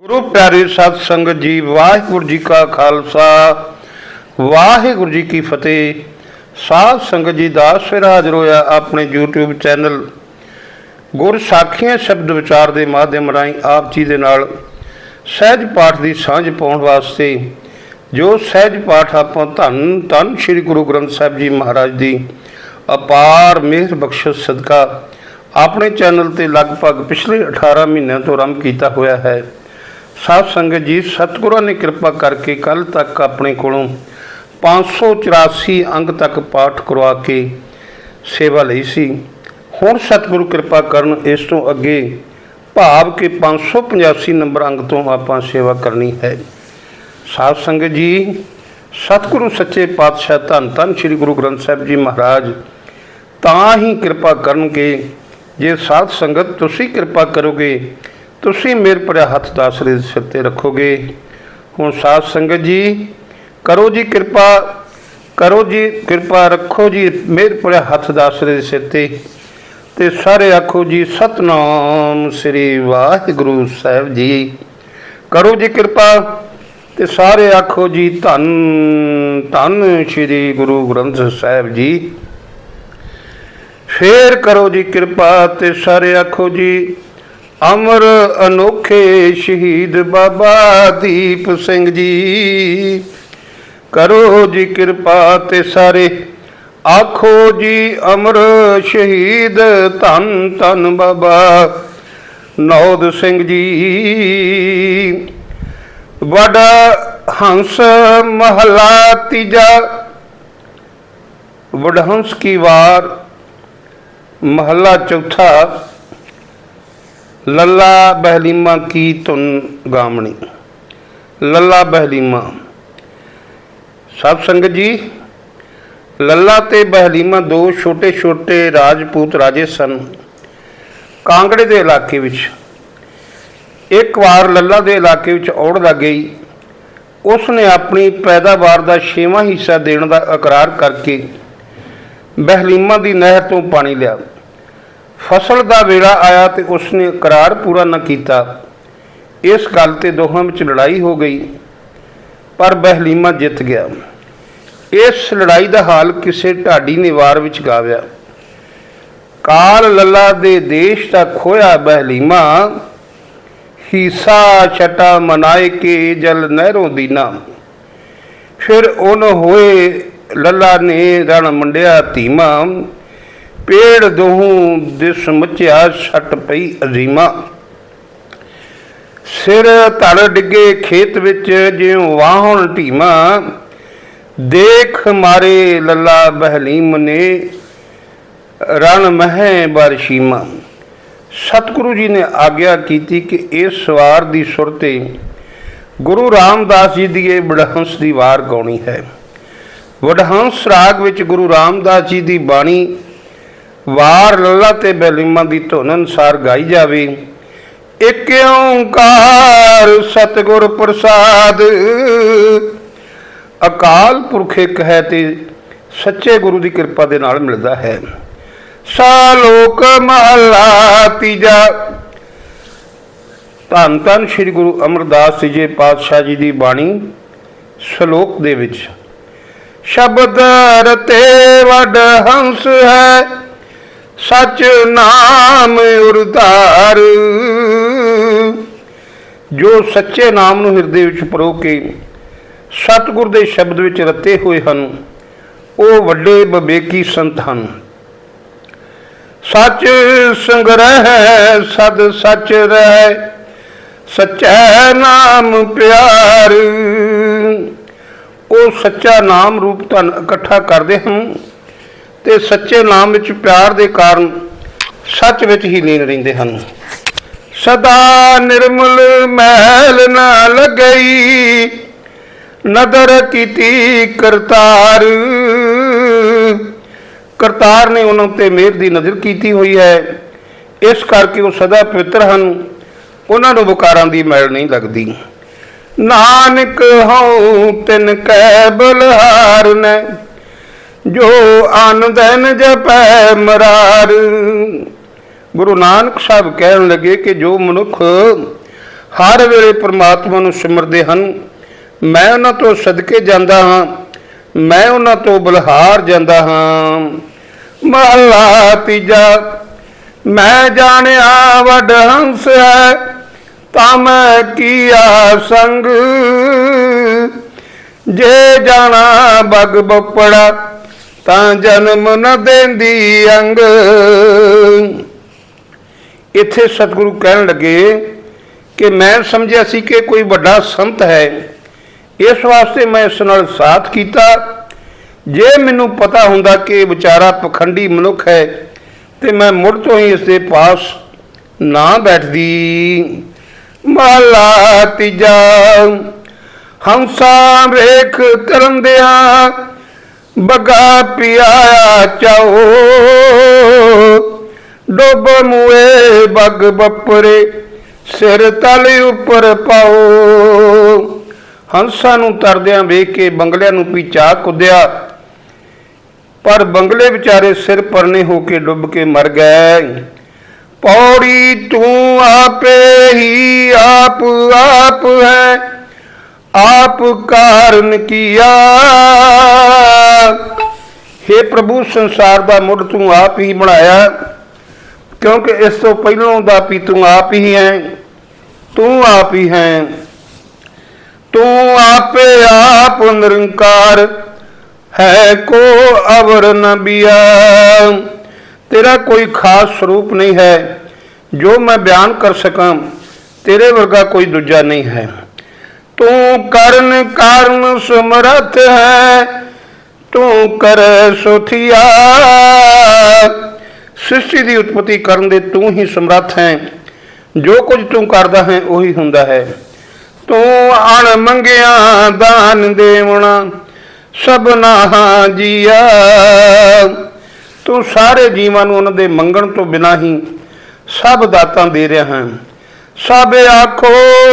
ਗੁਰੂ ਪਿਆਰੇ ਸਤ ਸੰਗਤ ਜੀ, ਵਾਹਿਗੁਰੂ ਜੀ ਕਾ ਖਾਲਸਾ। ਵਾਹਿਗੁਰੂ ਜੀ ਕੀ ਫਤਿਹ। ਸਾਧ ਸੰਗਤ ਜੀ ਦਾ ਫਿਰ ਹਾਜ਼ਰ ਹੋਇਆ ਆਪਣੇ YouTube ਚੈਨਲ। ਗੁਰ ਸਾਖੀਆਂ ਸ਼ਬਦ ਵਿਚਾਰ ਦੇ ਮਾਧਿਅਮ ਰਾਹੀਂ ਆਪ ਜੀ ਦੇ ਨਾਲ ਸਹਿਜ ਪਾਠ ਦੀ ਸਾਂਝ ਪਾਉਣ ਵਾਸਤੇ, ਜੋ ਸਹਿਜ ਪਾਠ ਆਪਾਂ ਧੰਨ ਧੰਨ ਸ੍ਰੀ ਗੁਰੂ ਗ੍ਰੰਥ ਸਾਹਿਬ ਜੀ ਮਹਾਰਾਜ ਦੀ ਅਪਾਰ ਮਿਹਰ ਬਖਸ਼ਿਸ਼ ਸਦਕਾ ਆਪਣੇ ਚੈਨਲ ਤੇ ਲਗਭਗ ਪਿਛਲੇ 18 ਮਹੀਨਿਆਂ ਤੋਂ ਆਰੰਭ ਕੀਤਾ ਹੋਇਆ ਹੈ। ਸਾਧ ਸੰਗਤ ਜੀ, ਸਤਿਗੁਰਾਂ ਨੇ ਕਿਰਪਾ ਕਰਕੇ ਕੱਲ ਤੱਕ ਆਪਣੇ ਕੋਲੋਂ 584 ਅੰਗ ਤੱਕ ਪਾਠ ਕਰਵਾ ਕੇ ਸੇਵਾ ਲਈ ਸੀ। ਹੁਣ ਸਤਿਗੁਰੂ ਕਿਰਪਾ ਕਰਨ ਇਸ ਤੋਂ ਅੱਗੇ ਭਾਵ ਕਿ 585 ਨੰਬਰ ਅੰਗ ਤੋਂ ਆਪਾਂ ਸੇਵਾ ਕਰਨੀ ਹੈ। ਸਾਧ ਸੰਗਤ ਜੀ, ਸਤਿਗੁਰੂ ਸੱਚੇ ਪਾਤਸ਼ਾਹ ਧੰਨ ਧੰਨ ਸ੍ਰੀ ਗੁਰੂ ਗ੍ਰੰਥ ਸਾਹਿਬ ਜੀ ਮਹਾਰਾਜ, ਤਾਂ ਹੀ ਕਿਰਪਾ ਕਰਨਗੇ। ਜੇ ਸਾਧ ਸੰਗਤ ਤੁਸੀਂ ਕਿਰਪਾ ਕਰੋਗੇ ਤੁਸੀਂ ਮੇਰੇ ਭਰਿਆ ਹੱਥ ਦਾਸਰੇ ਦੇ ਸਿਰ ਤੇ ਰੱਖੋਗੇ। ਹੁਣ ਸਾਧ ਸੰਗਤ ਜੀ, ਕਰੋ ਜੀ ਕਿਰਪਾ, ਕਰੋ ਜੀ ਕਿਰਪਾ ਰੱਖੋ ਜੀ ਮੇਰੇ ਭਰਿਆ ਹੱਥ ਦਾਸਰੇ ਦੇ ਸਿਰ ਤੇ। ਤੇ ਸਾਰੇ ਆਖੋ ਜੀ, ਸਤਨਾਮ ਸ੍ਰੀ ਵਾਹਿਗੁਰੂ ਸਾਹਿਬ ਜੀ। ਕਰੋ ਜੀ ਕਿਰਪਾ ਤੇ ਸਾਰੇ ਆਖੋ ਜੀ, ਧੰਨ ਧੰਨ ਸ੍ਰੀ ਗੁਰੂ ਗ੍ਰੰਥ ਸਾਹਿਬ ਜੀ। ਫੇਰ ਕਰੋ ਜੀ ਕਿਰਪਾ ਤੇ ਸਾਰੇ ਆਖੋ ਜੀ ਅਮਰ ਅਨੋਖੇ ਸ਼ਹੀਦ ਬਾਬਾ ਦੀਪ ਸਿੰਘ ਜੀ। ਕਰੋ ਜੀ ਕਿਰਪਾ ਤੇ ਸਾਰੇ। ਆਖੋ ਜੀ ਅਮਰ ਸ਼ਹੀਦ ਧੰਨ ਧੰਨ ਬਾਬਾ ਨੌਦ ਸਿੰਘ ਜੀ। ਵਡਾ ਹੰਸ ਮਹਲਾ ਤੀਜਾ। ਵਡਹੰਸ ਕੀ ਵਾਰ? ਮਹੱਲਾ ਚੌਥਾ। ਲੱਲਾ ਬਹਿਲੀਮਾ ਕੀ ਧੁਨ ਗਾਮਣੀ। ਲੱਲਾ ਬਹਿਲੀਮਾ। ਸਭ ਸੰਗਤ ਜੀ, ਲੱਲਾ ਤੇ ਬਹਿਲੀਮਾ ਦੋ ਛੋਟੇ ਛੋਟੇ ਰਾਜਪੂਤ ਰਾਜੇ ਸਨ। ਕਾਂਗੜੇ ਦੇ ਇਲਾਕੇ ਵਿੱਚ। ਇੱਕ ਵਾਰ ਲੱਲਾ ਦੇ ਇਲਾਕੇ ਵਿੱਚ ਔੜ ਲੱਗ ਗਈ। ਉਸ ਨੇ ਆਪਣੀ ਪੈਦਾਵਾਰ ਦਾ ਛੇਵਾਂ ਹਿੱਸਾ ਦੇਣ ਦਾ ਇਕਰਾਰ ਕਰਕੇ ਬਹਿਲੀਮਾ ਦੀ ਨਹਿਰ ਤੋਂ ਪਾਣੀ ਲਿਆ। ਫਸਲ ਦਾ ਵੇਲਾ ਆਇਆ ਤੇ ਉਸਨੇ ਇਕਰਾਰ ਪੂਰਾ ਨਾ ਕੀਤਾ। ਇਸ ਗੱਲ ਤੇ ਦੋਹਾਂ ਵਿੱਚ ਲੜਾਈ ਹੋ ਗਈ, ਪਰ ਬਹਿਲੀਮਾ ਜਿੱਤ ਗਿਆ। ਇਸ ਲੜਾਈ ਦਾ ਹਾਲ ਕਿਸੇ ਢਾਡੀ ਨੇ ਵਾਰ ਵਿੱਚ ਗਾਵਿਆ। ਕਾਲ ਲੱਲਾ ਦੇ ਦੇਸ਼ ਦਾ ਖੋਇਆ ਬਹਿਲੀਮਾ, ਹੀਸਾ ਛਟਾ ਮਨਾਏ ਕੇ ਜਲ ਨਹਿਰੋਂ ਦੀਨਾ ਫਿਰ ਉਹਨ ਹੋਏ ਲੱਲਾ ਨੇ ਰਣ ਮੰਡਿਆ ਧੀਮਾ। ਪੇੜ ਦੋਹੂ ਦਿਸ ਮਚਿਆ ਛਟ ਪਈ ਅਜ਼ੀਮਾ। ਸਿਰ ਧੜ ਡਿੱਗੇ ਖੇਤ ਵਿੱਚ ਜਿਉ ਵਾਹਣ ਢੀਮਾ। ਦੇਖ ਮਾਰੇ ਲੱਲਾ ਬਹਲੀਮ ਨੇ ਰਣ ਮਹਿ ਬਰਸ਼ੀਮਾ। ਸਤਿਗੁਰੂ ਜੀ ਨੇ ਆਗਿਆ ਕੀਤੀ ਕਿ ਇਸ ਸਵਾਰ ਦੀ ਸੁਰ ਤੇ ਗੁਰੂ ਰਾਮਦਾਸ ਜੀ ਦੀ ਇਹ ਬੜਹੰਸ ਦੀ ਵਾਰ ਗਾਉਣੀ ਹੈ। ਵਡਹੰਸ ਰਾਗ ਵਿੱਚ ਗੁਰੂ ਰਾਮਦਾਸ ਜੀ ਦੀ ਬਾਣੀ ਵਾਰ ਲੱਲਾ ਤੇ ਬੈਲੀਮਾ ਦੀ ਧੁਨ ਅਨੁਸਾਰ ਗਾਈ ਜਾਵੇ। ਇਕ ਓੰਕਾਰ ਸਤਿਗੁਰ ਪ੍ਰਸਾਦ। ਅਕਾਲ ਪੁਰਖ ਇੱਕ ਹੈ ਤੇ ਸੱਚੇ ਗੁਰੂ ਦੀ ਕਿਰਪਾ ਦੇ ਨਾਲ ਮਿਲਦਾ ਹੈ। ਸਾਲੋਕ ਮਹਲਾ ਤੀਜਾ। ਧੰਨ ਧੰਨ ਸ੍ਰੀ ਗੁਰੂ ਅਮਰਦਾਸ ਜੀ ਜੀ ਪਾਤਸ਼ਾਹ ਜੀ ਦੀ ਬਾਣੀ ਸ਼ਲੋਕ ਦੇ ਵਿੱਚ। ਸ਼ਬਦ ਰਤੇ ਵੱਡ ਹੰਸ ਹੈ। ਸਚ ਨਾਮ ਉਰਧਾਰ ਜੋ ਸੱਚੇ ਨਾਮ ਨੂੰ ਹਿਰਦੇ ਵਿੱਚ ਪਰੋ ਕੇ ਸਤਿਗੁਰ ਦੇ ਸ਼ਬਦ ਵਿੱਚ ਰਤੇ ਹੋਏ ਹਨ, ਉਹ ਵੱਡੇ ਬਵੇਕੀ ਸੰਤ ਹਨ। ਸੱਚ ਸੰਗ੍ਰਹਿ, ਸਦ ਸੱਚ ਰਹਿ, ਸੱਚਾ ਨਾਮ ਪਿਆਰ। ਉਹ ਸੱਚਾ ਨਾਮ ਰੂਪ ਧਨ ਇਕੱਠਾ ਕਰਦੇ ਹਨ ਤੇ ਸੱਚੇ ਨਾਮ ਵਿੱਚ ਪਿਆਰ ਦੇ ਕਾਰਨ ਸੱਚ ਵਿੱਚ ਹੀ ਲੀਨ ਰਹਿੰਦੇ ਹਨ। ਸਦਾ ਨਿਰਮਲ ਮਹਿਲ ਨਾ ਲਗਈ, ਨਦਰ ਕੀਤੀ ਕਰਤਾਰ। ਕਰਤਾਰ ਨੇ ਉਹਨਾਂ ਉੱਤੇ ਮਿਹਰ ਦੀ ਨਜ਼ਰ ਕੀਤੀ ਹੋਈ ਹੈ। ਇਸ ਕਰਕੇ ਉਹ ਸਦਾ ਪਵਿੱਤਰ ਹਨ। ਉਹਨਾਂ ਨੂੰ ਵਿਕਾਰਾਂ ਦੀ ਮੈਲ ਨਹੀਂ ਲੱਗਦੀ। ਨਾਨਕ ਹਉ ਤਿਨ ਕੈ ਬਲਹਾਰ ਨੇ। ਜੋ ਆਨੰਦਨ ਜਪੈ ਮਰਾਰ। ਗੁਰੂ ਨਾਨਕ ਸਾਹਿਬ ਕਹਿਣ ਲੱਗੇ ਕਿ ਜੋ ਮਨੁੱਖ ਹਰ ਵੇਲੇ ਪ੍ਰਮਾਤਮਾ ਨੂੰ ਸਿਮਰਦੇ ਹਨ, ਮੈਂ ਉਹਨਾਂ ਤੋਂ ਸਦਕੇ ਜਾਂਦਾ ਹਾਂ, ਮੈਂ ਉਹਨਾਂ ਤੋਂ ਬਲਹਾਰ ਜਾਂਦਾ ਹਾਂ। ਮਹਲਾ ਤੀਜਾ, ਮੈਂ ਜਾਣਿਆ ਵੱਡ ਹੰਸ ਹੈ, ਤਾਂ ਮੈਂ ਕੀਆ ਸੰਗ। ਜੇ ਜਾਣਾ ਬਗ ਬੱਪੜਾ ਤਾਂ ਜਨਮ ਨ ਦੇਂਦੀ ਅੰਗ। ਇੱਥੇ ਸਤਿਗੁਰੂ ਕਹਿਣ ਲੱਗੇ ਕਿ ਮੈਂ ਸਮਝਿਆ ਸੀ ਕਿ ਕੋਈ ਵੱਡਾ ਸੰਤ ਹੈ। ਇਸ ਵਾਸਤੇ ਮੈਂ ਇਸ ਨਾਲ ਸਾਥ ਕੀਤਾ। ਜੇ ਮੈਨੂੰ ਪਤਾ ਹੁੰਦਾ ਕਿ ਵਿਚਾਰਾ ਪਖੰਡੀ ਮਨੁੱਖ ਹੈ, ਤੇ ਮੈਂ ਮੁੜ ਤੋਂ ਹੀ ਇਸ ਦੇ ਪਾਸ ਨਾ ਬੈਠਦੀ। ਮਾਲਾ ਤੀਜਾ, ਹੰਸਾ ਰੇਖ ਕਰਨ ਕਰੰਦਿਆਂ ਬਗਾ ਪਿਆਇਆ ਚਾਓ ਡੋਬ ਮੁਏ ਬਗ ਬੱਪਰੇ, ਸਿਰ ਤਲ ਉੱਪਰ ਪਾਓ ਹੰਸਾਂ ਨੂੰ ਤਰਦਿਆਂ ਵੇਖ ਕੇ ਬੰਗਲਿਆਂ ਨੂੰ ਪੀਚਾ ਕੁੱਦਿਆ। ਪਰ ਬੰਗਲੇ ਵਿਚਾਰੇ ਸਿਰ ਪਰਨੇ ਹੋ ਕੇ ਡੁੱਬ ਕੇ ਮਰ ਗਏ। ਪੌੜੀ ਤੂੰ ਆਪੇ ਹੀ ਆਪ ਆਪ ਹੈ। ਆਪ ਕਾਰਨ ਕੀਆ? हे ਪ੍ਰਭੂ, ਸੰਸਾਰ ਦਾ ਮੁੱਢ ਤੂੰ ਆਪ ਹੀ ਬਣਾਇਆ, ਕਿਉਂਕਿ ਇਸ ਤੋਂ ਪਹਿਲਾਂ ਦਾ ਵੀ ਤੂੰ ਆਪ ਹੀ ਹੈ, ਤੂੰ ਆਪ ਹੀ ਹੈ। ਤੂੰ ਆਪੇ ਆਪ ਨਿਰੰਕਾਰ ਹੈ, ਕੋ ਅਵਰ ਨਬੀਆ ਤੇਰਾ ਕੋਈ ਖਾਸ ਸਰੂਪ ਨਹੀਂ ਹੈ, ਜੋ ਮੈਂ ਬਿਆਨ ਕਰ ਸਕਾਂ, ਤੇਰੇ ਵਰਗਾ ਕੋਈ ਦੂਜਾ ਨਹੀਂ ਹੈ। ਤੂੰ ਕਰਨ ਕਾਰਨ ਸਮਰਥ ਹੈ, ਤੂੰ ਕਰ ਸੁਥੀਆ। ਸ੍ਰਿਸ਼ਟੀ ਦੀ ਉਤਪਤੀ ਕਰਨ ਦੇ ਤੂੰ ਹੀ ਸਮਰੱਥ ਹੈ। ਜੋ ਕੁਝ ਤੂੰ ਕਰਦਾ ਹੈ, ਉਹੀ ਹੁੰਦਾ ਹੈ। ਤੂੰ ਅਣ ਮੰਗਿਆ, ਦਾਨ ਦੇਵਣਾ ਸਭਨਾ ਜੀਆ। ਤੂੰ ਸਾਰੇ ਜੀਵਾਂ ਨੂੰ ਉਹਨਾਂ ਦੇ ਮੰਗਣ ਤੋਂ ਬਿਨਾਂ ਹੀ ਸਭ ਦਾਤਾਂ ਦੇ ਰਿਹਾ ਹੈ। ਸਭ ਆਖੋ,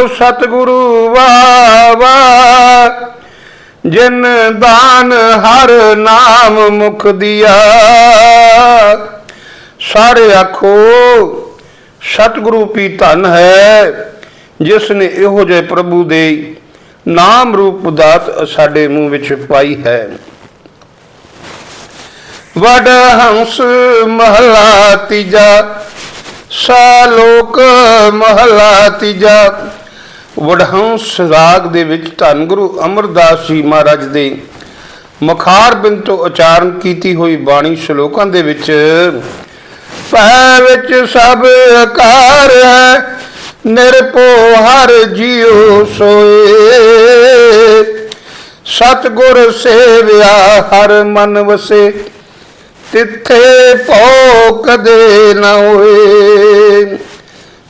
ਸਤਿਗੁਰੂ ਵਾਹ ਜਿਨ ਦਾਨ ਹਰ ਨਾਮ ਮੁਖ ਦਿਆ। ਸਾਰੇ ਆਖੋ, ਸਤਿਗੁਰੂ ਪੀ ਧਨ ਹੈ, ਜਿਸ ਨੇ ਇਹੋ ਜਿਹੇ ਪ੍ਰਭੂ ਦੇ ਨਾਮ ਰੂਪ ਦਾਤ ਸਾਡੇ ਮੂੰਹ ਵਿੱਚ ਪਾਈ ਹੈ। ਵਡ ਹੰਸ ਮਹਲਾ ਤੀਜਾ ਸਾਲੋਕ ਮਹਲਾ ਤੀਜਾ। ਵਡਹੰਸ ਰਾਗ ਦੇ ਵਿੱਚ ਧੰਨ ਗੁਰੂ ਅਮਰਦਾਸ ਜੀ ਮਹਾਰਾਜ ਦੇ ਮਖਾਰ ਬਿੰਦ ਤੋਂ ਉਚਾਰਨ ਕੀਤੀ ਹੋਈ ਬਾਣੀ ਸ਼ਲੋਕਾਂ ਦੇ ਵਿੱਚ ਪੈ ਵਿੱਚ ਸਭ ਆਕਾਰ ਹੈ, ਨਿਰਭਉ ਹਰ ਜੀਉ ਸੋਏ। ਸਤਗੁਰ ਸੇਵਿਆ ਹਰ ਮਨ ਵਸੇ, ਤਿੱਥੇ ਭਉ ਕਦੇ ਨਾ ਹੋਏ।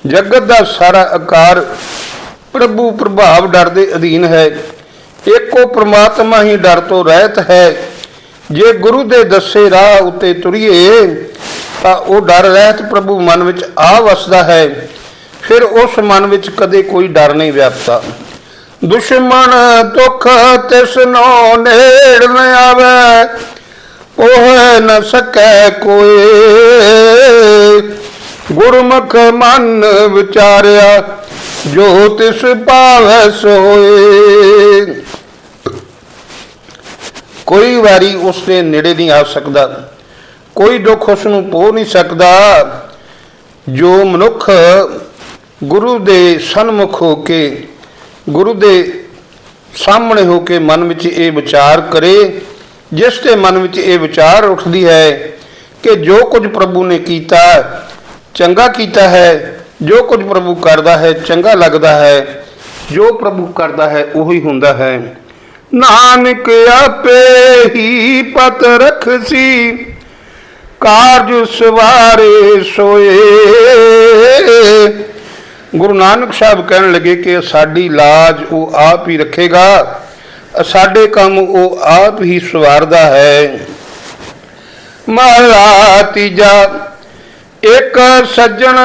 ਜਗਤ ਦਾ ਸਾਰਾ ਆਕਾਰ ਪ੍ਰਭੂ ਪ੍ਰਭਾਵ ਡਰ ਦੇ ਅਧੀਨ ਹੈ। ਇੱਕੋ ਪ੍ਰਮਾਤਮਾ ਹੀ ਡਰ ਤੋਂ ਰਹਿਤ ਹੈ। ਜੇ ਗੁਰੂ ਦੇ ਦੱਸੇ ਰਾਹ ਉਤੇ ਤੁਰੀਏ, ਤਾਂ ਉਹ ਡਰ ਰਹਿਤ ਪ੍ਰਭੂ ਮਨ ਵਿੱਚ ਆ ਵਸਦਾ ਹੈ। ਫਿਰ ਉਸ ਮਨ ਵਿੱਚ ਕਦੇ ਕੋਈ ਡਰ ਨਹੀਂ ਵਿਆਪਦਾ ਦੁਸ਼ਮਣ ਦੁੱਖ ਤਿਸਨੋ ਨੇੜ ਨ ਆਵੇ, ਉਹ ਨ ਸਕੈ ਕੋਈ। ਗੁਰਮੁਖ ਮਨ ਵਿਚਾਰਿਆ, ਜੋ ਤਿਸ ਭਾਵੈ ਸੋਏ। ਕੋਈ ਵਾਰੀ ਉਸ ਦੇ ਨੇੜੇ ਨਹੀਂ ਆ ਸਕਦਾ, ਕੋਈ ਦੁੱਖ ਉਸ ਨੂੰ ਪੋ ਨਹੀਂ ਸਕਦਾ, ਜੋ ਮਨੁੱਖ ਗੁਰੂ ਦੇ ਸਨਮੁਖ ਹੋ ਕੇ, ਗੁਰੂ ਦੇ ਸਾਹਮਣੇ ਹੋ ਕੇ ਮਨ ਵਿੱਚ ਇਹ ਵਿਚਾਰ ਕਰੇ, ਜਿਸ ਦੇ ਮਨ ਵਿੱਚ ਇਹ ਵਿਚਾਰ ਉੱਠਦੀ ਹੈ ਕਿ ਜੋ ਕੁਝ ਪ੍ਰਭੂ ਨੇ ਕੀਤਾ ਚੰਗਾ ਕੀਤਾ ਹੈ, ਜੋ ਕੁਝ ਪ੍ਰਭੂ ਕਰਦਾ ਹੈ, ਚੰਗਾ ਲੱਗਦਾ ਹੈ, ਜੋ ਪ੍ਰਭੂ ਕਰਦਾ ਹੈ, ਉਹੀ ਹੁੰਦਾ ਹੈ। ਨਾਨਕ ਆਪੇ ਹੀ ਪਤ ਰਖਸੀ, ਕਾਰਜ ਸਵਾਰੇ ਸੋਏ। ਗੁਰੂ ਨਾਨਕ ਸਾਹਿਬ ਕਹਿਣ ਲੱਗੇ ਕਿ ਸਾਡੀ ਲਾਜ ਉਹ ਆਪ ਹੀ ਰੱਖੇਗਾ, ਸਾਡੇ ਕੰਮ ਉਹ ਆਪ ਹੀ ਸਵਾਰਦਾ ਹੈ। ਮਹਾਰਾ ਤੀਜਾ ਇੱਕ ਸੱਜਣ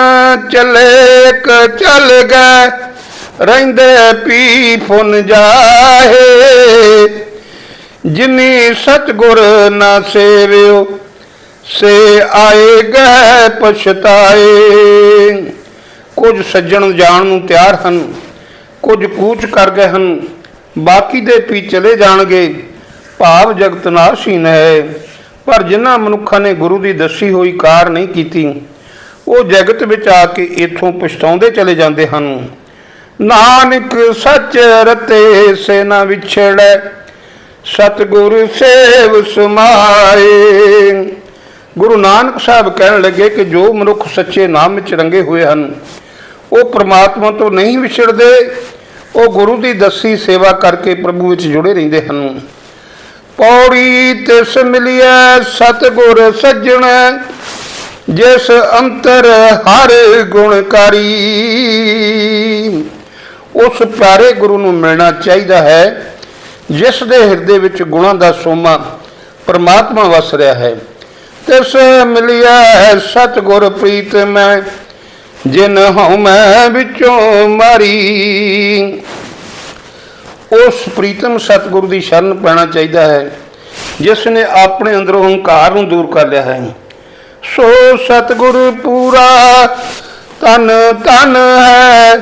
ਚੱਲੇ, ਇੱਕ ਚੱਲ ਗਏ, ਰਹਿੰਦੇ ਪੀ ਫੁਨ ਜਾਏ ਜਿਨੀ ਸਤਗੁਰ ਨਾ ਸੇਵਿਓ, ਸੇ ਆਏ ਗਏ ਪਛਤਾਏ। ਕੁਝ ਸੱਜਣ ਜਾਣ ਨੂੰ ਤਿਆਰ ਹਨ, ਕੁਝ ਕੂਚ ਕਰ ਗਏ ਹਨ, ਬਾਕੀ ਦੇ ਪੀ ਚਲੇ ਜਾਣਗੇ, ਭਾਵ ਜਗਤ ਨਾਸ਼ਹੀਨ ਹੈ ਪਰ ਜਿਨ੍ਹਾਂ ਮਨੁੱਖਾਂ ਨੇ ਗੁਰੂ ਦੀ ਦੱਸੀ ਹੋਈ ਕਾਰ ਨਹੀਂ ਕੀਤੀ, ਉਹ ਜਗਤ ਵਿੱਚ ਆ ਕੇ ਇਥੋਂ ਪਛਤਾਉਂਦੇ ਚਲੇ ਜਾਂਦੇ ਹਨ। ਨਾਨਕ ਸੱਚ ਰਤੇ ਸੇ ਨਾ ਵਿਛੜੈ, ਸਤਿਗੁਰ ਸੇਵ ਸਮਾਏ। ਗੁਰੂ ਨਾਨਕ ਸਾਹਿਬ ਕਹਿਣ ਲੱਗੇ ਕਿ ਜੋ ਮਨੁੱਖ ਸੱਚੇ ਨਾਮ ਵਿੱਚ ਰੰਗੇ ਹੋਏ ਹਨ, ਉਹ ਪ੍ਰਮਾਤਮਾ ਤੋਂ ਨਹੀਂ ਵਿਛੜਦੇ, ਉਹ ਗੁਰੂ ਦੀ ਦੱਸੀ ਸੇਵਾ ਕਰਕੇ ਪ੍ਰਭੂ ਵਿੱਚ ਜੁੜੇ ਰਹਿੰਦੇ ਹਨ। ਪੌੜੀ ਤਿਸ ਮਿਲਿਆ ਸਤਿਗੁਰ ਸੱਜਣ, ਜਿਸ ਅੰਤਰ ਹਰ ਗੁਣਕਾਰੀ। ਉਸ ਪਿਆਰੇ ਗੁਰੂ ਨੂੰ ਮਿਲਣਾ ਚਾਹੀਦਾ ਹੈ, ਜਿਸ ਦੇ ਹਿਰਦੇ ਵਿੱਚ ਗੁਣਾਂ ਦਾ ਸੋਮਾ ਪਰਮਾਤਮਾ ਵਸ ਰਿਹਾ ਹੈ। ਤਿਸ ਮਿਲਿਆ ਹੈ ਸਤਿਗੁਰ ਪ੍ਰੀਤ ਮੈਂ ਜਿਨ ਹਉ ਮੈਂ ਵਿੱਚੋਂ ਮਾਰੀ। ਉਸ ਪ੍ਰੀਤਮ ਸਤਿਗੁਰੂ ਦੀ ਸ਼ਰਨ ਪੈਣਾ ਚਾਹੀਦਾ ਹੈ, ਜਿਸ ਨੇ ਆਪਣੇ ਅੰਦਰੋਂ ਹੰਕਾਰ ਨੂੰ ਦੂਰ ਕਰ ਲਿਆ ਹੈ। ਸੋ ਸਤਿਗੁਰ ਪੂਰਾ ਤਨ ਤਨ ਹੈ,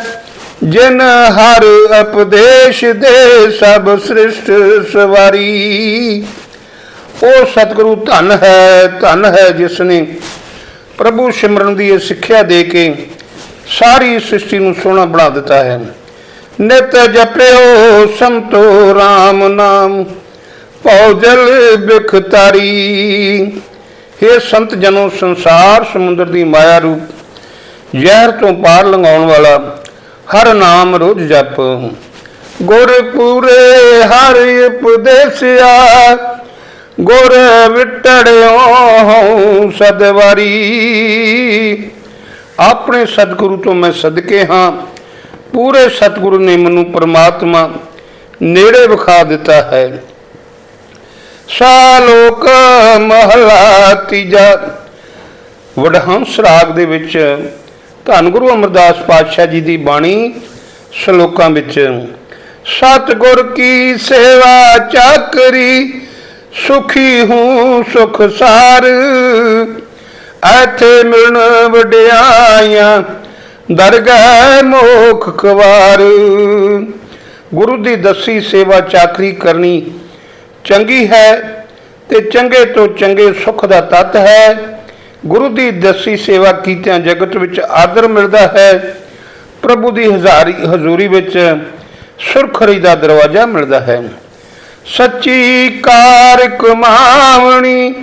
ਜਿਨ ਹਰ ਉਪਦੇਸ਼ ਦੇ ਸਭ ਸ੍ਰਿਸ਼ਟ ਸਵਾਰੀ। ਉਹ ਸਤਿਗੁਰੂ ਧਨ ਹੈ ਧਨ ਹੈ ਜਿਸ ਨੇ ਪ੍ਰਭੂ ਸਿਮਰਨ ਦੀ ਇਹ ਸਿੱਖਿਆ ਦੇ ਕੇ ਸਾਰੀ ਸ੍ਰਿਸ਼ਟੀ ਨੂੰ ਸੋਹਣਾ ਬਣਾ ਦਿੱਤਾ ਹੈ। ਨਿਤ ਜਪਿਓ ਸੰਤੋ RAM ਨਾਮ ਭੌਜਲ ਬਿਖਤਾਰੀ हे ਸੰਤ ਜਨੋ ਸੰਸਾਰ ਸਮੁੰਦਰ ਦੀ ਮਾਇਆ ਰੂਪ, ਜ਼ਹਿਰ ਤੋਂ ਪਾਰ ਲੰਘਾਉਣ ਵਾਲਾ ਹਰ ਨਾਮ ਰੋਜ਼ ਜਪ। ਗੁਰ ਪੂਰੇ ਹਰ ਉਪਦੇਸਿਆ, ਗੁਰ ਵਿਟੜਿਓ ਸਦਵਾਰੀ। ਆਪਣੇ ਸਤਿਗੁਰੂ ਤੋਂ ਮੈਂ ਸਦਕੇ ਹਾਂ। ਪੂਰੇ ਸਤਿਗੁਰੂ ਨੇ ਮੈਨੂੰ ਪ੍ਰਮਾਤਮਾ ਨੇੜੇ ਵਿਖਾ ਦਿੱਤਾ ਹੈ। ਸਾਲੋਕ ਮਹਲਾ ਤੀਜਾ। ਵਡਹੰਸ ਰਾਗ ਦੇ ਵਿੱਚ ਧੰਨ ਗੁਰੂ ਅਮਰਦਾਸ ਪਾਤਸ਼ਾਹ ਜੀ ਦੀ ਬਾਣੀ ਸ਼ਲੋਕਾਂ ਵਿੱਚ, ਸਤਿਗੁਰ ਕੀ ਸੇਵਾ ਚਾਕਰੀ, ਸੁਖੀ ਹੂੰ ਸੁਖ ਸਾਰ, ਐਥੇ ਮਿਲਣ ਵਡਿਆਈਆਂ ਦਰਗਾਹ ਮੋਖ ਕਵਾਰ ਗੁਰੂ ਦੀ ਦੱਸੀ ਸੇਵਾ ਚਾਕਰੀ ਕਰਨੀ ਚੰਗੀ ਹੈ ਤੇ ਚੰਗੇ ਤੋਂ ਚੰਗੇ ਸੁਖ ਦਾ ਤਤ ਹੈ। ਗੁਰੂ ਦੀ ਦੱਸੀ ਸੇਵਾ ਕੀਤਿਆਂ ਜਗਤ ਵਿੱਚ ਆਦਰ ਮਿਲਦਾ ਹੈ। ਪ੍ਰਭੂ ਦੀ ਹਜ਼ਾਰੀ ਹਜ਼ੂਰੀ ਵਿੱਚ ਸੁਰਖਰੀ ਦਾ ਦਰਵਾਜ਼ਾ ਮਿਲਦਾ ਹੈ। ਸੱਚੀ ਕਾਰ ਕਮਾਵਣੀ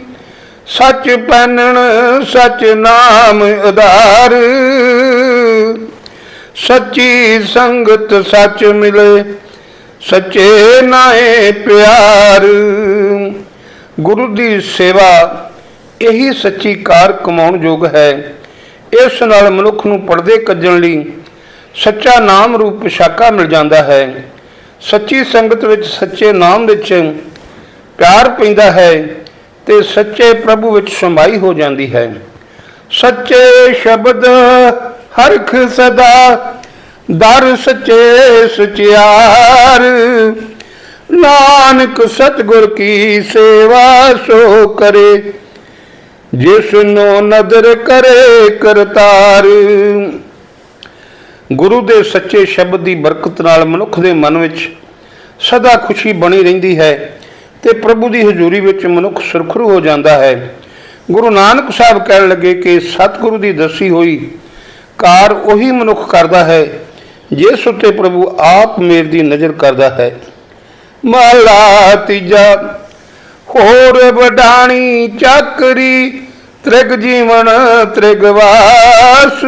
ਸੱਚ ਪੈਨਣ, ਸੱਚ ਨਾਮ ਉਧਾਰ। ਸੱਚੀ ਸੰਗਤ ਸੱਚ ਮਿਲੇ, ਸੱਚੇ ਨਾਏ ਪਿਆਰ। ਗੁਰੂ ਦੀ ਸੇਵਾ ਇਹੀ ਸੱਚੀ ਕਾਰ ਕਮਾਉਣ ਯੋਗ ਹੈ। ਇਸ ਨਾਲ ਮਨੁੱਖ ਨੂੰ ਪਰਦੇ ਕੱਜਣ ਲਈ ਸੱਚਾ ਨਾਮ ਰੂਪ ਸ਼ਾਕਾ ਮਿਲ ਜਾਂਦਾ ਹੈ। ਸੱਚੀ ਸੰਗਤ ਵਿੱਚ ਸੱਚੇ ਨਾਮ ਵਿੱਚ ਪਿਆਰ ਪੈਂਦਾ ਹੈ ਤੇ ਸੱਚੇ ਪ੍ਰਭੂ ਵਿੱਚ ਸਮਾਈ ਹੋ ਜਾਂਦੀ ਹੈ। ਸੱਚੇ ਸ਼ਬਦ ਹਰਖ ਸਦਾ ਦਰ ਸਚੇ ਸਚਿਆਰ। ਨਾਨਕ ਸਤਗੁਰ ਕੀ ਸੇਵਾ ਸੋ ਕਰੇ ਜਿਸ ਨੂੰ ਨਦਰ ਕਰੇ ਕਰਤਾਰ। ਗੁਰੂ ਦੇ ਸੱਚੇ ਸ਼ਬਦ ਦੀ ਬਰਕਤ ਨਾਲ ਮਨੁੱਖ ਦੇ ਮਨ ਵਿੱਚ ਸਦਾ ਖੁਸ਼ੀ ਬਣੀ ਰਹਿੰਦੀ ਹੈ ਤੇ ਪ੍ਰਭੂ ਦੀ ਹਜ਼ੂਰੀ ਵਿੱਚ ਮਨੁੱਖ ਸੁਰਖਰੂ ਹੋ ਜਾਂਦਾ ਹੈ। ਗੁਰੂ ਨਾਨਕ ਸਾਹਿਬ ਕਹਿਣ ਲੱਗੇ ਕਿ ਸਤਿਗੁਰੂ ਦੀ ਦੱਸੀ ਹੋਈ ਕਾਰ ਉਹੀ ਮਨੁੱਖ ਕਰਦਾ ਹੈ, ਜਿਸ ਉੱਤੇ ਪ੍ਰਭੂ ਆਪ ਮੇਰ ਦੀ ਨਜ਼ਰ ਕਰਦਾ ਹੈ। ਮਹਲਾ ਤੀਜਾ, ਹੋਰ ਵਡਾਣੀ ਚੱਕਰੀ, ਤ੍ਰਿਗ ਜੀਵਨ ਤ੍ਰਿਗਵਾਸ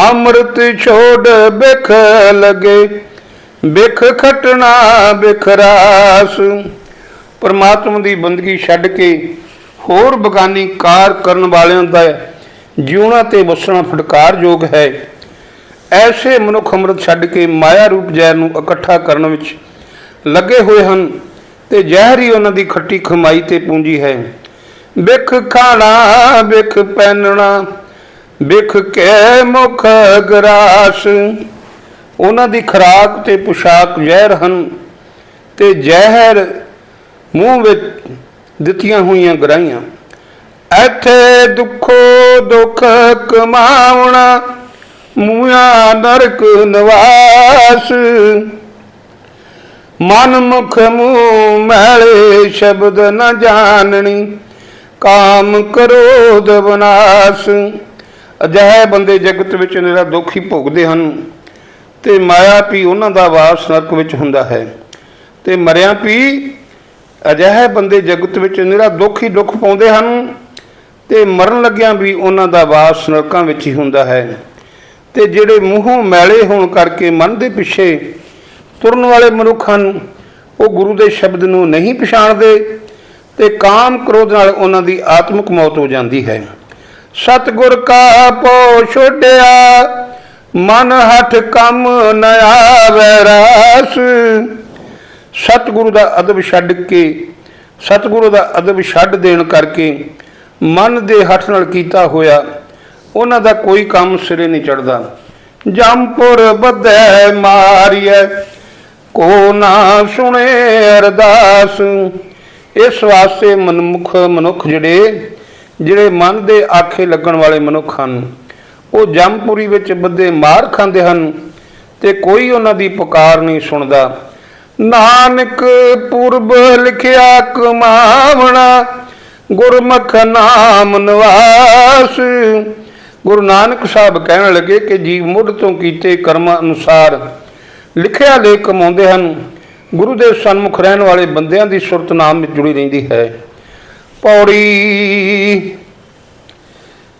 ਅੰਮ੍ਰਿਤ ਛੋੜ ਬਿਖ ਲਗੇ, ਬਿਖ ਖਟਣਾ ਬਿਖਰਾਸ ਪਰਮਾਤਮਾ ਦੀ ਬੰਦਗੀ ਛੱਡ ਕੇ ਹੋਰ ਬਗਾਨੀ ਕਾਰ ਕਰਨ ਵਾਲਿਆਂ ਦਾ ਜਿਉਣਾ ਤੇ ਵਸਣਾ ਫਟਕਾਰਯੋਗ ਹੈ। ਐਸੇ ਮਨੁੱਖ ਅੰਮ੍ਰਿਤ ਛੱਡ ਕੇ ਮਾਇਆ ਰੂਪ ਜ਼ਹਿਰ ਨੂੰ ਇਕੱਠਾ ਕਰਨ ਵਿੱਚ ਲੱਗੇ ਹੋਏ ਹਨ ਤੇ ਜ਼ਹਿਰ ਹੀ ਉਹਨਾਂ ਦੀ ਖੱਟੀ ਖਮਾਈ ਤੇ ਪੂੰਜੀ ਹੈ। ਬਿਖ ਖਾਣਾ, ਬਿਖ ਪਹਿਨਣਾ, ਬਿਖ ਕੇ ਮੁਖ ਗਰਾਸ, ਉਹਨਾਂ ਦੀ ਖਰਾਕ ਤੇ ਪੁਸ਼ਾਕ ਜ਼ਹਿਰ ਹਨ ਤੇ ਜ਼ਹਿਰ ਮੂੰਹ ਵਿੱਚ ਦਿੱਤੀਆਂ ਹੋਈਆਂ ਗਰਾਈਆਂ ਇੱਥੇ ਦੁੱਖੋ ਦੁੱਖ ਕਮਾਉਣਾ ਮੂਆ ਨਰਕ ਨਿਵਾਸ। ਮਨ ਮੁਖ ਮੂਹ ਮੈਲੇ ਸ਼ਬਦ ਨ ਜਾਣਨੀ, ਕਾਮ ਕਰੋਧ ਵਿਨਾਸ਼। ਅਜਿਹੇ ਬੰਦੇ ਜਗਤ ਵਿੱਚ ਨਿਰਾ ਦੁੱਖ ਹੀ ਭੋਗਦੇ ਹਨ, ਤੇ ਮਾਇਆ ਵੀ ਉਹਨਾਂ ਦਾ ਵਾਸ ਨਰਕ ਵਿੱਚ ਹੁੰਦਾ ਹੈ। ਤੇ ਮਰਿਆ ਵੀ ਅਜਿਹੇ ਬੰਦੇ ਜਗਤ ਵਿੱਚ ਨਿਰਾ ਦੁੱਖ ਹੀ ਦੁੱਖ ਪਾਉਂਦੇ ਹਨ ਤੇ ਮਰਨ ਲੱਗਿਆਂ ਵੀ ਉਹਨਾਂ ਦਾ ਵਾਸ ਨਰਕਾਂ ਵਿੱਚ ਹੀ ਹੁੰਦਾ ਹੈ। ਤੇ ਜਿਹੜੇ ਮੂੰਹੋਂ ਮੈਲੇ ਹੋਣ ਕਰਕੇ ਮਨ ਦੇ ਪਿੱਛੇ ਤੁਰਨ ਵਾਲੇ ਮਨੁੱਖ ਹਨ, ਉਹ ਗੁਰੂ ਦੇ ਸ਼ਬਦ ਨੂੰ ਨਹੀਂ ਪਛਾਣਦੇ ਤੇ ਕਾਮ ਕ੍ਰੋਧ ਨਾਲ ਉਹਨਾਂ ਦੀ ਆਤਮਿਕ ਮੌਤ ਹੋ ਜਾਂਦੀ ਹੈ। ਸਤਗੁਰ ਕਾ ਪੋ ਛੋਡਿਆ ਮਨ ਹੱਠ ਕੰਮ ਨ ਆਵੈ ਰਾਸ। ਸਤਿਗੁਰੂ ਦਾ ਅਦਬ ਛੱਡ ਕੇ, ਸਤਿਗੁਰੂ ਦਾ ਅਦਬ ਛੱਡ ਦੇਣ ਕਰਕੇ ਮਨ ਦੇ ਹੱਥ ਨਾਲ ਕੀਤਾ ਹੋਇਆ, ਉਹਨਾਂ ਦਾ ਕੋਈ ਕੰਮ ਸਿਰੇ ਨਹੀਂ ਚੜਦਾ ਜੰਪੁਰ ਬੱਧੈ ਮਾਰੀਐ, ਕੋ ਨਾ ਸੁਣੇ ਅਰਦਾਸ। ਇਸ ਵਾਸਤੇ ਮਨਮੁਖ ਮਨੁੱਖ ਜਿਹੜੇ ਜਿਹੜੇ ਮਨ ਦੇ ਆਖੇ ਲੱਗਣ ਵਾਲੇ ਮਨੁੱਖ ਹਨ, ਉਹ ਜੰਪੁਰੀ ਵਿੱਚ ਬੱਦੇ ਮਾਰ ਖਾਂਦੇ ਹਨ ਤੇ ਕੋਈ ਉਹਨਾਂ ਦੀ ਪੁਕਾਰ ਨਹੀਂ ਸੁਣਦਾ। ਨਾਨਕ ਪੁਰਬ ਲਿਖਿਆ ਕਮਾਵਣਾ ਗੁਰਮੁਖ ਨਾਮ ਨਿਵਾਸ। ਗੁਰੂ ਨਾਨਕ ਸਾਹਿਬ ਕਹਿਣ ਲੱਗੇ ਕਿ ਜੀਵ ਮੁੱਢ ਤੋਂ ਕੀਤੇ ਕਰਮਾਂ ਅਨੁਸਾਰ ਲਿਖਿਆ ਲੇਖ ਕਮਾਉਂਦੇ ਹਨ। ਗੁਰੂ ਦੇ ਸਨਮੁਖ ਰਹਿਣ ਵਾਲੇ ਬੰਦਿਆਂ ਦੀ ਸੁਰਤ ਨਾਮ ਵਿੱਚ ਜੁੜੀ ਰਹਿੰਦੀ ਹੈ। ਪੌੜੀ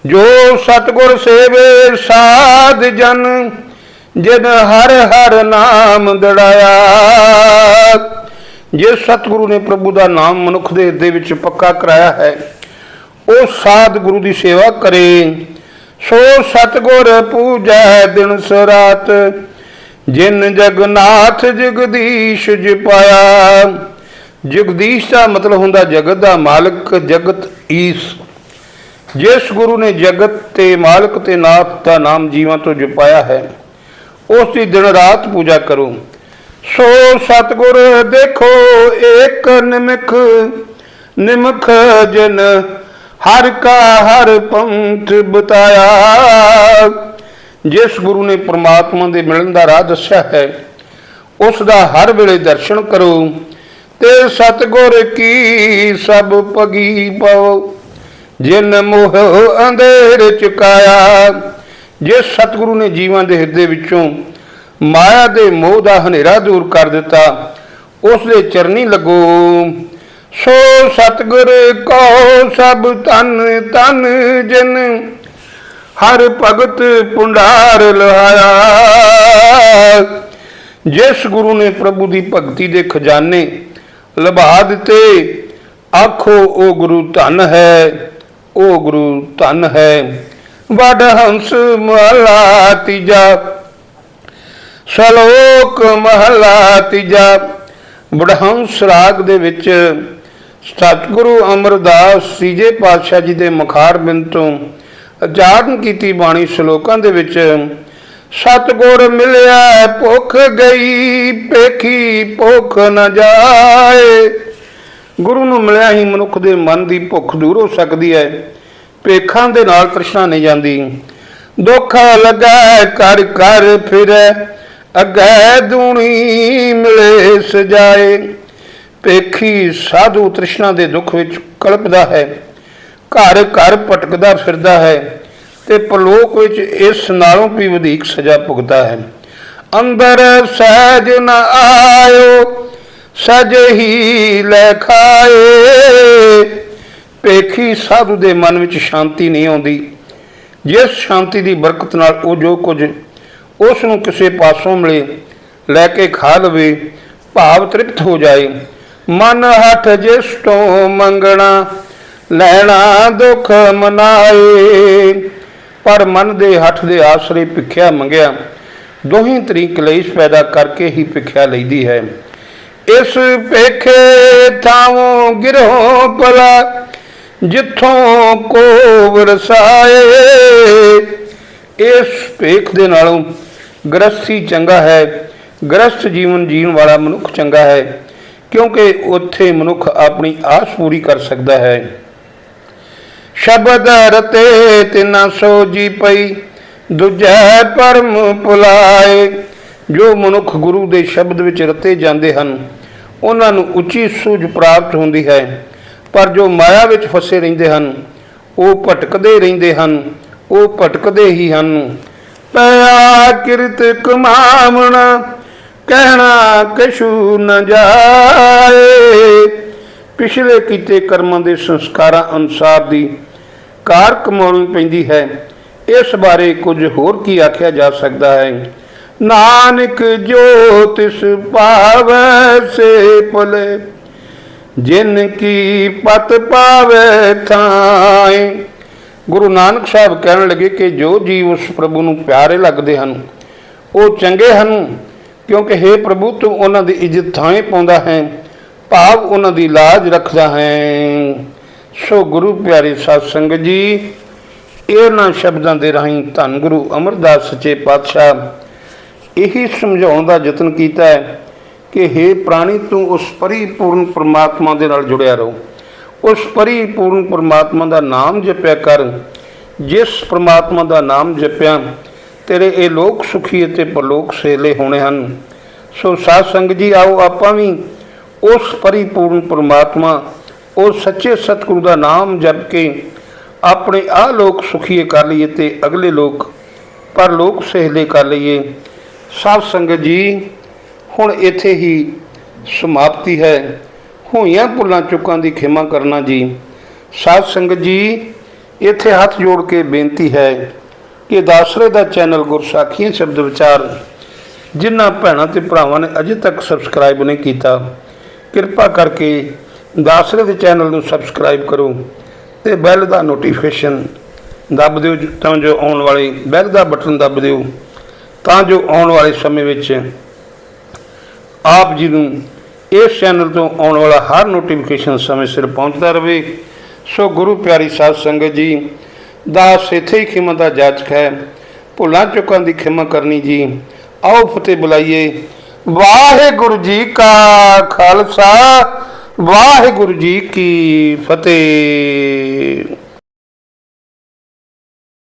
ਜੋ ਸਤਗੁਰ ਸੇਵੇ ਸਾਧ ਜਨ, ਜਿਨ ਹਰ ਹਰ ਨਾਮ ਦੜਾਇਆ। ਜੇ ਸਤਿਗੁਰੂ ਨੇ ਪ੍ਰਭੂ ਦਾ ਨਾਮ ਮਨੁੱਖ ਦੇ ਹਿਰਦੇ ਵਿੱਚ ਪੱਕਾ ਕਰਾਇਆ ਹੈ, ਉਹ ਸਾਧ ਗੁਰੂ ਦੀ ਸੇਵਾ ਕਰੇ। ਸੋ ਸਤਿਗੁਰ ਪੂਜੈ ਦਿਨ ਸਰਾਤ ਜਿਨ ਜਗਨਾਥ ਜਗਦੀਸ਼ ਜਿਪਾਇਆ। ਜਗਦੀਸ਼ ਦਾ ਮਤਲਬ ਹੁੰਦਾ ਜਗਤ ਦਾ ਮਾਲਕ, ਜਗਤ ਈਸ। ਜਿਸ ਗੁਰੂ ਨੇ ਜਗਤ ਤੇ ਮਾਲਕ ਤੇ ਨਾਥ ਦਾ ਨਾਮ ਜੀਵਾਂ ਤੋਂ ਜਪਾਇਆ ਹੈ, ਉਸ ਦੀ ਦਿਨ ਰਾਤ ਪੂਜਾ ਕਰੋ। ਸੋ ਸਤਗੁਰ ਦੇਖੋ, ਏਕ ਨਿਮਖ ਨਿਮਖ ਜਨ, ਹਰ ਕਾ ਹਰ ਪੰਥ ਬਤਾਇਆ। ਜਿਸ ਗੁਰੂ ਨੇ ਪ੍ਰਮਾਤਮਾ ਦੇ ਮਿਲਣ ਦਾ ਰਾਹ ਦੱਸਿਆ ਹੈ, ਉਸ ਦਾ ਹਰ ਵੇਲੇ ਦਰਸ਼ਨ ਕਰੋ, ਤੇ ਸਤਗੁਰ ਕੀ ਸਭ ਪਗੀ ਪਵੋ ਜਿਨ ਮੋਹ ਅੰਧੇਰ ਚੁਕਾਇਆ, ਜਿਸ ਸਤਿਗੁਰੂ ਨੇ ਜੀਵਾਂ ਦੇ ਹਿਰਦੇ ਵਿੱਚੋਂ ਮਾਇਆ ਦੇ ਮੋਹ ਦਾ ਹਨੇਰਾ ਦੂਰ ਕਰ ਦਿੱਤਾ। ਉਸ ਦੇ ਚਰਨੀ ਲੱਗੋ। ਸੋ ਸਤਿਗੁਰ ਕੋ ਸਭ ਤਨ ਤਨ ਜਿਨ ਹਰ ਭਗਤ ਪੁੰਡਾਰ ਲਹਾਇਆ। ਜਿਸ ਗੁਰੂ ਨੇ ਪ੍ਰਭੂ ਦੀ ਭਗਤੀ ਦੇ ਖਜ਼ਾਨੇ ਲਭਾ ਦਿੱਤੇ, ਆਖੋ, ਉਹ ਗੁਰੂ ਧਨ ਹੈ, ਉਹ ਗੁਰੂ ਧਨ ਹੈ। ਵਡ ਹੰਸ ਮਹਲਾ ਤੀਜਾ ਸ਼ਲੋਕ ਮਹਲਾ ਤੀਜਾ। ਬੜਹੰਸ ਰਾਗ ਦੇ ਵਿੱਚ ਸਤਿਗੁਰੂ ਅਮਰਦਾਸ ਸੀਜੇ ਪਾਤਸ਼ਾਹ ਜੀ ਦੇ ਮੁਖਾਰ ਤੋਂ ਉਚਾਰਨ ਕੀਤੀ ਬਾਣੀ ਸ਼ਲੋਕਾਂ ਦੇ ਵਿੱਚ, ਸਤਿਗੁਰ ਮਿਲਿਆ ਭੁੱਖ ਗਈ ਪੇਖੀ ਭੁੱਖ ਨ ਜਾਏ। ਗੁਰੂ ਨੂੰ ਮਿਲਿਆ ਹੀ ਮਨੁੱਖ ਦੇ ਮਨ ਦੀ ਭੁੱਖ ਦੂਰ ਹੋ ਸਕਦੀ ਹੈ। ਪੇਖਾਂ ਦੇ ਨਾਲ ਤ੍ਰਿਸ਼ਨਾ ਨਹੀਂ ਜਾਂਦੀ। ਦੁੱਖ ਲੱਗਾ ਕਰ ਕਰ ਫਿਰੈ। ਅੱਗੇ ਦੂਣੀ ਮਿਲੇ ਸਜਾਏ, ਪੇਖੀ ਸਾਧੂ ਤ੍ਰਿਸ਼ਨਾ ਦੇ ਦੁੱਖ ਵਿੱਚ ਕਲਪਦਾ ਹੈ। ਘਰ ਘਰ ਭਟਕਦਾ ਫਿਰਦਾ ਹੈ ਤੇ ਪ੍ਰਲੋਕ ਵਿੱਚ ਇਸ ਨਾਲੋਂ ਵੀ ਵਧੇਕ ਸਜ਼ਾ ਭੁਗਤਾ ਹੈ। ਅੰਦਰ ਸਹਿਜ ਨ ਆਇਓ ਸਜ ਹੀ ਲੈ ਖਾਏ। ਪੇਖੀ ਸਾਧੂ ਦੇ ਮਨ ਵਿੱਚ ਸ਼ਾਂਤੀ ਨਹੀਂ ਆਉਂਦੀ। ਜਿਸ ਸ਼ਾਂਤੀ ਦੀ ਬਰਕਤ ਨਾਲ ਉਹ ਜੋ ਕੁਝ ਉਸ ਨੂੰ ਕਿਸੇ ਪਾਸੋਂ ਮਿਲੇ, ਲੈ ਕੇ ਖਾ ਲਵੇ ਭਾਵ ਤ੍ਰਿਪਤ ਹੋ ਜਾਏ ਮਨ ਹੱਠ ਜਿਸ ਤੋਂ ਮੰਗਣਾ, ਲੈਣਾ ਦੁੱਖ ਮਨਾਏ ਪਰ ਮਨ ਦੇ ਹੱਠ ਦੇ ਆਸਰੇ ਭਿੱਖਿਆ ਮੰਗਿਆ। ਦੋਹੀਂ ਤਰੀਕ ਕਲੇਸ਼ ਪੈਦਾ ਕਰਕੇ ਹੀ ਭਿੱਖਿਆ ਲਈਦੀ ਹੈ। ਇਸ ਭੇਖੇ ਥਾਵੋਂ ਗਿਰੋ ਭਲਾ, ਜਿੱਥੋਂ ਕੋ ਵਰਸਾਏ ਇਸ ਭੇਖ ਦੇ ਨਾਲੋਂ ਗ੍ਰਸਤੀ ਚੰਗਾ ਹੈ। ਗ੍ਰਸਤ ਜੀਵਨ ਜੀਣ ਵਾਲਾ ਮਨੁੱਖ ਚੰਗਾ ਹੈ, ਕਿਉਂਕਿ ਉੱਥੇ ਮਨੁੱਖ ਆਪਣੀ ਆਸ ਪੂਰੀ ਕਰ ਸਕਦਾ ਹੈ। ਸ਼ਬਦ ਰਤੇ ਤਿਨਾ ਸੋ ਜੀ ਪਈ, ਦੂਜੈ ਪਰਮ ਭੁਲਾਏ। ਜੋ ਮਨੁੱਖ ਗੁਰੂ ਦੇ ਸ਼ਬਦ ਵਿੱਚ ਰਤੇ ਜਾਂਦੇ ਹਨ, ਉਹਨਾਂ ਨੂੰ ਉੱਚੀ ਸੂਝ ਪ੍ਰਾਪਤ ਹੁੰਦੀ ਹੈ। ਪਰ ਜੋ ਮਾਇਆ ਵਿੱਚ ਫਸੇ ਰਹਿੰਦੇ ਹਨ, ਉਹ ਭਟਕਦੇ ਰਹਿੰਦੇ ਹਨ ਉਹ ਭਟਕਦੇ ਹੀ ਹਨ। ਪਿਆ ਕਿਰਤ ਕਮਾਵਣਾ, ਕਹਿਣਾ ਕਛੂ ਨ ਜਾਏ। ਪਿਛਲੇ ਕੀਤੇ ਕਰਮਾਂ ਦੇ ਸੰਸਕਾਰਾਂ ਅਨੁਸਾਰ ਦੀ ਕਾਰ ਕਮਾਉਣੀ ਪੈਂਦੀ ਹੈ। ਇਸ ਬਾਰੇ ਕੁਝ ਹੋਰ ਕੀ ਆਖਿਆ ਜਾ ਸਕਦਾ ਹੈ? ਨਾਨਕ ਜੋ ਤਿਸ ਪਾਵੈ, ਸੇ ਭਲੇ। ਜਿਨ ਕੀ ਪਤ ਪਾਵੇ ਥਾਏ। ਗੁਰੂ ਨਾਨਕ ਸਾਹਿਬ ਕਹਿਣ ਲੱਗੇ ਕਿ ਜੋ ਜੀਵ ਉਸ ਪ੍ਰਭੂ ਨੂੰ ਪਿਆਰੇ ਲੱਗਦੇ ਹਨ, ਉਹ ਚੰਗੇ ਹਨ, ਕਿਉਂਕਿ हे ਪ੍ਰਭੂ ਤੂੰ ਉਹਨਾਂ ਦੀ ਇੱਜ਼ਤ ਥਾਂ ਪਾਉਂਦਾ ਹੈ, ਭਾਵ ਉਹਨਾਂ ਦੀ ਲਾਜ ਰੱਖਦਾ ਹੈ। ਸੋ ਗੁਰੂ ਪਿਆਰੇ ਸਾਧ ਸੰਗਤ ਜੀ, ਇਹਨਾਂ ਸ਼ਬਦਾਂ ਦੇ ਰਾਹੀਂ ਧੰਨ ਗੁਰੂ ਅਮਰਦਾਸ ਸੱਚੇ ਪਾਤਸ਼ਾਹ ਇਹੀ ਸਮਝਾਉਣ ਦਾ ਯਤਨ ਕੀਤਾ ਹੈ ਕਿ हे ਪ੍ਰਾਣੀ ਤੂੰ ਉਸ ਪਰਿਪੂਰਨ ਪ੍ਰਮਾਤਮਾ ਦੇ ਨਾਲ ਜੁੜਿਆ ਰਹੋ। ਉਸ ਪਰਿਪੂਰਨ ਪਰਮਾਤਮਾ ਦਾ ਨਾਮ ਜਪਿਆ ਕਰ। ਜਿਸ ਪਰਮਾਤਮਾ ਦਾ ਨਾਮ ਜਪਿਆ, ਤੇਰੇ ਇਹ ਲੋਕ ਸੁਖੀ ਅਤੇ ਪਰਲੋਕ ਸੇਲੇ ਹੋਣੇ ਹਨ। ਸੋ ਸਾਧ ਸੰਗਤ ਜੀ, ਆਓ ਆਪਾਂ ਵੀ ਉਸ ਪਰਿਪੂਰਨ ਪਰਮਾਤਮਾ, ਉਹ ਸੱਚੇ ਸਤਿਗੁਰੂ ਦਾ ਨਾਮ ਜਪ ਕੇ ਆਪਣੇ ਆ ਲੋਕ ਸੁਖੀਏ ਕਰ ਲਈਏ ਤੇ ਅਗਲੇ ਲੋਕ ਪਰਲੋਕ ਸੇਲੇ ਕਰ ਲਈਏ। ਸਾਧ ਸੰਗਤ ਜੀ, ਹੁਣ ਇੱਥੇ ਹੀ ਸਮਾਪਤੀ ਹੈ। ਹੋਈਆਂ ਭੁੱਲਾਂ ਚੁੱਕਾਂ ਦੀ ਖਿਮਾ ਕਰਨਾ ਜੀ। ਸਾਧ ਸੰਗਤ ਜੀ, ਇੱਥੇ ਹੱਥ ਜੋੜ ਕੇ ਬੇਨਤੀ ਹੈ ਕਿ ਦਾਸਰੇ ਦਾ ਚੈਨਲ ਗੁਰਸਾਖੀਆਂ ਸ਼ਬਦ ਵਿਚਾਰ, ਜਿਨ੍ਹਾਂ ਭੈਣਾਂ ਤੇ ਭਰਾਵਾਂ ਨੇ ਅਜੇ ਤੱਕ ਸਬਸਕ੍ਰਾਈਬ ਨਹੀਂ ਕੀਤਾ, ਕਿਰਪਾ ਕਰਕੇ ਦਾਸਰੇ ਦੇ ਚੈਨਲ ਨੂੰ ਸਬਸਕ੍ਰਾਈਬ ਕਰੋ ਤੇ ਬੈਲ ਦਾ ਨੋਟੀਫਿਕੇਸ਼ਨ ਦੱਬ ਦਿਓ ਤਾਂ ਜੋ ਆਉਣ ਵਾਲੇ, ਬੈਲ ਦਾ ਬਟਨ ਦੱਬ ਦਿਓ, ਤਾਂ ਜੋ ਆਉਣ ਵਾਲੇ ਸਮੇਂ ਵਿੱਚ ਆਪ ਜੀ ਨੂੰ ਇਸ ਚੈਨਲ ਤੋਂ ਆਉਣ ਵਾਲਾ ਹਰ ਨੋਟੀਫਿਕੇਸ਼ਨ ਸਮੇਂ ਸਿਰ ਪਹੁੰਚਦਾ ਰਹੇ ਸੋ ਗੁਰੂ ਪਿਆਰੀ ਸਾਧ ਸੰਗਤ ਜੀ, ਦਾਸ ਇੱਥੇ ਹੀ ਖਿਮਾ ਦਾ ਜਾਚਕ ਹੈ। ਭੁੱਲਾਂ ਚੁੱਕਾਂ ਦੀ ਖਿਮਾ ਕਰਨੀ ਜੀ। ਆਓ ਫਤਿਹ ਬੁਲਾਈਏ। ਵਾਹਿਗੁਰੂ ਜੀ ਕਾ ਖਾਲਸਾ। ਵਾਹਿਗੁਰੂ ਜੀ ਕੀ ਫਤਿਹ।